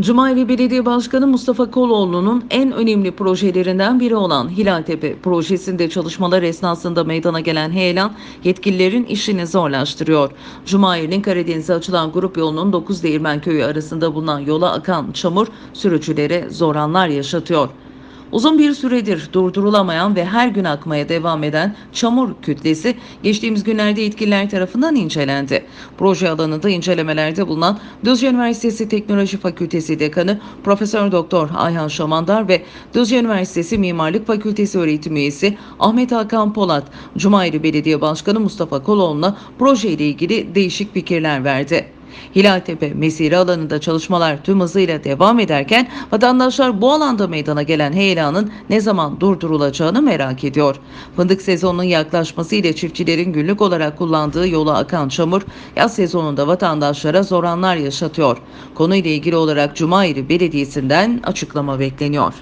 Cumayli Belediye Başkanı Mustafa Koloğlu'nun en önemli projelerinden biri olan Hilaltepe projesinde çalışmalar esnasında meydana gelen heyelan yetkililerin işini zorlaştırıyor. Cumayli'nin Karadeniz'e açılan grup yolunun 9 Değirmen Köyü arasında bulunan yola akan çamur sürücülere zor anlar yaşatıyor. Uzun bir süredir durdurulamayan ve her gün akmaya devam eden çamur kütlesi geçtiğimiz günlerde yetkililer tarafından incelendi. Proje alanında incelemelerde bulunan Düzce Üniversitesi Teknoloji Fakültesi Dekanı Profesör Doktor Ayhan Şamandar ve Düzce Üniversitesi Mimarlık Fakültesi öğretim üyesi Ahmet Hakan Polat, Cumayri Belediye Başkanı Mustafa Koloğlu'na proje ile ilgili değişik fikirler verdi. Hilaltepe mesire alanında çalışmalar tüm hızıyla devam ederken vatandaşlar bu alanda meydana gelen heyelanın ne zaman durdurulacağını merak ediyor. Fındık sezonunun yaklaşması ile çiftçilerin günlük olarak kullandığı yola akan çamur yaz sezonunda vatandaşlara zor anlar yaşatıyor. Konuyla ilgili olarak Cumayri Belediyesi'nden açıklama bekleniyor.